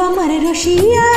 আমার রসিয়া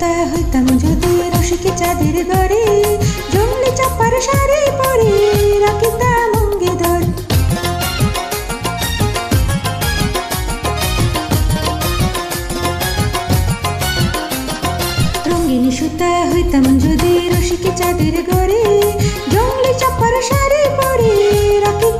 দেবতা হইতাম যদি রসিকে চাঁদের ঘরে। জমলে চাপার সারে পরে রাখিতাম রঙিন সুতা হইতাম যদি রসিকে চাঁদের ঘরে। জমলে চাপার সারে পরে রাখিতাম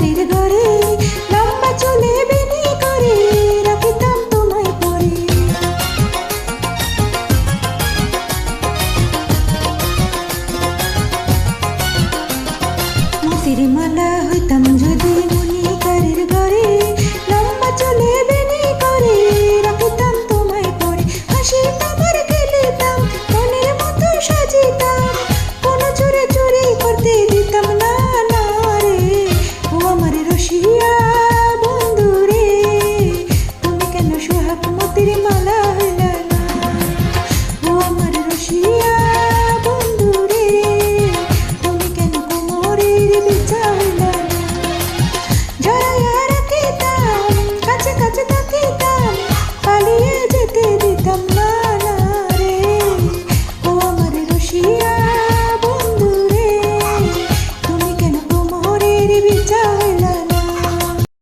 বাড়ির ঘরে লম্বা চলে বেনি করে রাখিতাম তোমায় পরে। মতির মালা হইতাম